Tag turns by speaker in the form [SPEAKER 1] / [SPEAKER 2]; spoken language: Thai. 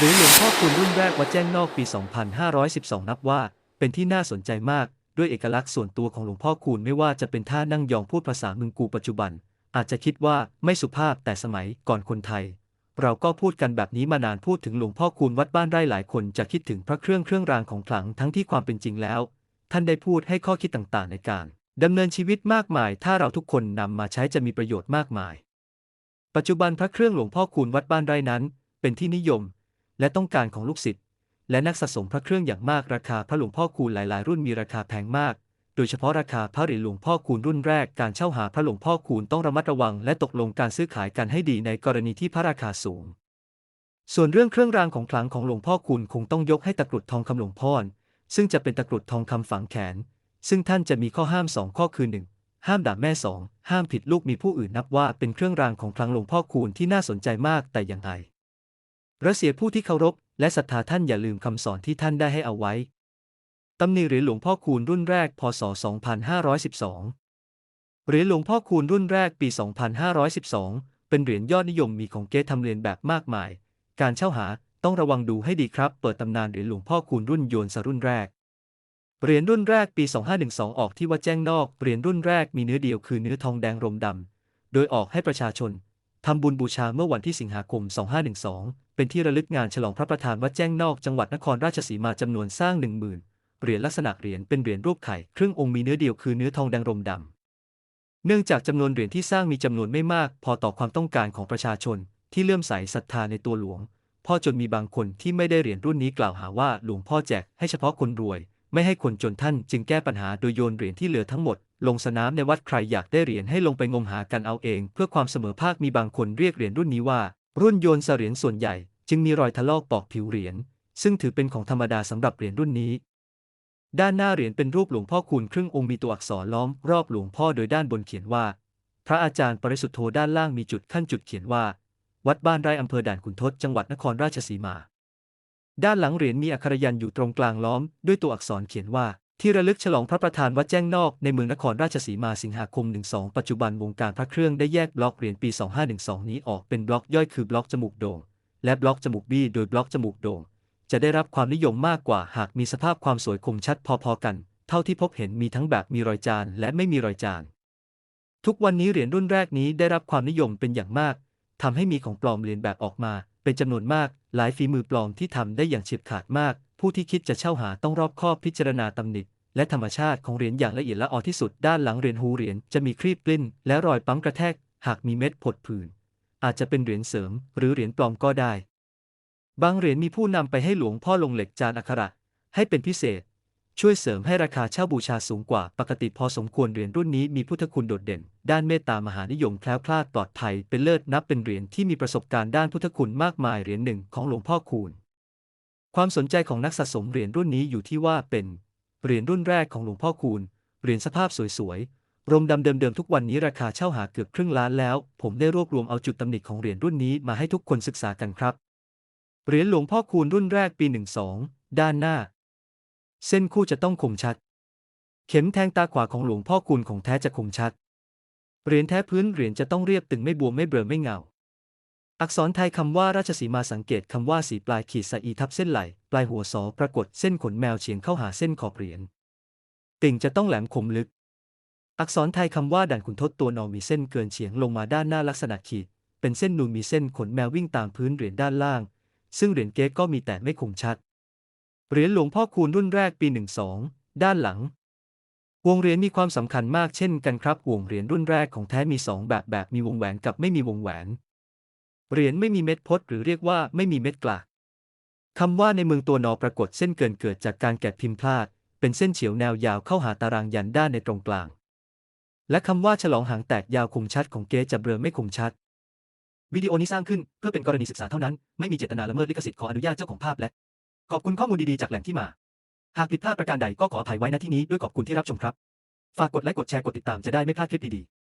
[SPEAKER 1] หรือหลวงพ่อคูณรุ่นแรกวัดแจ้งนอกปี 2512 นับว่า เป็นที่น่าสนใจมาก ด้วยเอกลักษณ์ส่วนตัวของหลวงพ่อคูณไม่ว่าจะเป็นท่านั่งยองพูดภาษามึงกูปัจจุบัน อาจจะคิดว่าไม่สุภาพแต่สมัยก่อนคนไทย เราก็พูดกันแบบนี้มานานพูดถึงหลวงพ่อคูณวัดบ้านไร่หลายคนจะคิดถึงพระเครื่องเครื่องรางของขลังทั้งที่ความเป็นจริงแล้ว ท่านได้พูดให้ข้อคิดต่างๆ ในการดำเนินชีวิตมากมาย ถ้าเราทุกคนนำมาใช้จะมีประโยชน์มากมาย ปัจจุบันพระเครื่องหลวงพ่อคูณวัดบ้านไร่นั้น เป็นที่นิยม และต้องการของลูกศิษย์และนักสะสมพระเครื่องอย่างมากราคาพระหลวงพ่อคูณหลาย ๆ รุ่นมีราคาแพงมาก โดยเฉพาะราคาพระเหรียญหลวงพ่อคูณรุ่นแรกการเช่าหาพระหลวงพ่อคูณต้องระมัดระวัง และตกลงการซื้อขายกันให้ดีในกรณีที่พระราคาสูง ส่วนเรื่องเครื่องรางของขลังของหลวงพ่อคูณคงต้องยกให้ตะกรุดทองคำหลวงพ่อซึ่งจะเป็นตะกรุดทองคำฝังแขน ซึ่งท่านจะมีข้อห้ามสองข้อคือหนึ่งห้ามด่าแม่สองห้ามผิดลูกมีผู้อื่นนับว่าเป็นเครื่องรางของขลังหลวงพ่อคูณที่น่าสนใจมากแต่อย่างไร รัสเซียผู้ที่เคารพและศรัทธาท่านอย่าลืมคำสอนที่ท่านได้ให้เอาไว้ ตำหนิเหรียญหลวงพ่อคูณรุ่นแรก พศ 2512เหรียญหลวงพ่อคูณรุ่นแรกปี 2512 เป็นเหรียญยอดนิยมมีของเก๊ทำเรียนแบบมากมาย การเช่าหาต้องระวังดูให้ดีครับ เปิดตำนานเหรียญหลวงพ่อคูณรุ่นโยนสรุ่นแรก เหรียญรุ่นแรกปี 2512 ออกที่วัดแจ้งนอก เหรียญรุ่นแรกมีเนื้อเดียวคือเนื้อทองแดงรมดำ โดยออกให้ประชาชนทำบุญบูชาเมื่อวันที่สิงหาคม 2512 เป็นที่ระลึกงานฉลองพระประธานวัดแจ้งนอกจังหวัดนครราชสีมาจำนวนสร้าง10,000เหรียญลักษณะเหรียญเป็นเหรียญรูปไข่ครึ่งองค์มีเนื้อเดียวคือเนื้อทองแดงรมดำเนื่องจากจำนวนเหรียญที่สร้างมีจำนวนไม่มาก พอต่อความต้องการของประชาชน ที่เลื่อมใสศรัทธาในตัวหลวง พ่อจนมีบางคนที่ไม่ได้เหรียญรุ่นนี้กล่าวหาว่าหลวงพ่อแจกให้เฉพาะคนรวย ไม่ให้คนจนท่านจึงแก้ปัญหาโดยโยนเหรียญที่เหลือทั้งหมด ลงสนามในวัดใครอยากได้เหรียญให้ลงไปงมหากันเอาเอง เพื่อความเสมอภาคมีบางคนเรียกเหรียญรุ่นนี้ว่า รุ่นโยนเสเหรียญส่วนใหญ่จึงมีรอยถลอกปอกผิวเหรียญ ซึ่งถือเป็นของธรรมดาสำหรับเหรียญรุ่นนี้ ด้านหน้าเหรียญเป็นรูปหลวงพ่อคูณครึ่งองค์มีตัวอักษรล้อมรอบหลวงพ่อโดยด้านบนเขียนว่า พระอาจารย์ปริสุทธโธด้านล่างมีจุดขั้นจุดเขียนว่า วัดบ้านไร่อำเภอด่านขุนทดจังหวัดนครราชสีมา ด้านหลังเหรียญมีอักขรยันอยู่ตรงกลางล้อมด้วยตัวอักษรเขียนว่า ที่ระลึกฉลองพระประธานวัดแจ้งนอกในเมืองนครราชสีมาสิงหาคม 12 ปัจจุบันวงการพระเครื่องได้แยกบล็อกเหรียญปี 2512 นี้ออกเป็นบล็อกย่อยคือบล็อกจมูกโด่ง และบล็อกจมูกบี้โดยบล็อกจมูกโด่ง จะได้รับความนิยมมากกว่าหากมีสภาพความสวยคมชัดพอๆกัน เท่าที่พบเห็นมีทั้งแบบมีรอยจานและไม่มีรอยจาน ทุกวันนี้เหรียญรุ่นแรกนี้ได้รับความนิยมเป็นอย่างมากทำให้มีของปลอมเรียนแบบออกมา เป็นจำนวนมาก หลายฝีมือปลอมที่ทำได้อย่างเฉียบขาดมาก ผู้ที่คิดจะเช่าหาต้องรอบคอบพิจารณาตำหนิและธรรมชาติของเหรียญอย่างละเอียดละออที่สุดด้านหลังเหรียญหูเหรียญจะมีครีบกลิ้น และรอยปั๊มกระแทก หากมีเม็ดผดผื่นอาจจะเป็นเหรียญเสริม หรือเหรียญปลอมก็ได้ บางเหรียญมีผู้นำไปให้หลวงพ่อลงเหล็กจานอักขระ ให้เป็นพิเศษ ช่วยเสริมให้ราคาเช่าบูชาสูงกว่าปกติพอสมควรเหรียญรุ่นนี้มีพุทธคุณโดดเด่น ด้านเมตตามหานิยมแคล้วคลาดปลอดภัยเป็นเลิศนับเป็นเหรียญที่มีประสบการณ์ด้านพุทธคุณมากมายเหรียญหนึ่งของหลวงพ่อคูณ ความสนใจของนักสะสมเหรียญรุ่นนี้อยู่ที่ว่าเป็นเหรียญรุ่นแรกของหลวงพ่อคูณเหรียญสภาพสวยๆรมดำเดิมๆทุกวันนี้ราคาเช่าหาเกือบครึ่งล้านแล้ว ผมได้รวบรวมเอาจุดตำหนิของเหรียญรุ่นนี้มาให้ทุกคนศึกษากันครับเหรียญหลวงพ่อคูณรุ่นแรกปี 12 ด้านหน้า เส้นคู่จะต้องคมชัด เข็มแทงตาขวาของหลวงพ่อคูณของแท้จะคมชัดเหรียญแท้พื้นเหรียญจะต้องเรียบตึงไม่บวมไม่เบลอไม่เงา อักษรไทยคำว่าราชสีมาสังเกตคำว่าสีปลายขีดสะอีทับเส้นไหล ปลายหัวสอปรากฏเส้นขนแมวเฉียงเข้าหาเส้นขอบเหรียญติ่งจะต้องแหลมคมลึก อักษรไทยคำว่าด่านขุนทดตัวนอมีเส้นเกินเฉียงลงมาด้านหน้าลักษณะขีด เป็นเส้นนูนมีเส้นขนแมววิ่งตามพื้นเหรียญด้านล่าง ซึ่งเหรียญเก๊กก็มีแต่ไม่คมชัด เหรียญหลวงพ่อคูณรุ่นแรกปี 12 ด้านหลัง วงเหรียญมีความสำคัญมากเช่นกันครับวงเหรียญรุ่นแรกของแท้มีสองแบบแบบมีวงแหวนกับไม่มีวงแหวน เหรียญไม่มีเม็ดพดหรือเรียกว่าไม่มีเม็ดกลากคำว่าในเมืองตัวนอปรากฏเส้นเกินเกิดจากการแกะพิมพ์พลาด เป็นเส้นเฉียวแนวยาวเข้าหาตารางยันด้านในตรงกลาง และคำว่าฉลองหางแตกยาวคมชัดของเก๊จะเบลอไม่คมชัด วิดีโอนี้สร้างขึ้นเพื่อเป็นกรณีศึกษาเท่านั้น ไม่มีเจตนาละเมิดลิขสิทธิ์ขออนุญาตเจ้าของภาพและ ขอบคุณข้อมูลดีๆจากแหล่งที่มา หากผิดพลาดประการใดก็ขออภัยไว้ณที่นี้ด้วยขอบคุณที่รับชมครับ ฝากกดไลค์กดแชร์กดติดตามจะได้ไม่พลาดคลิปดีๆ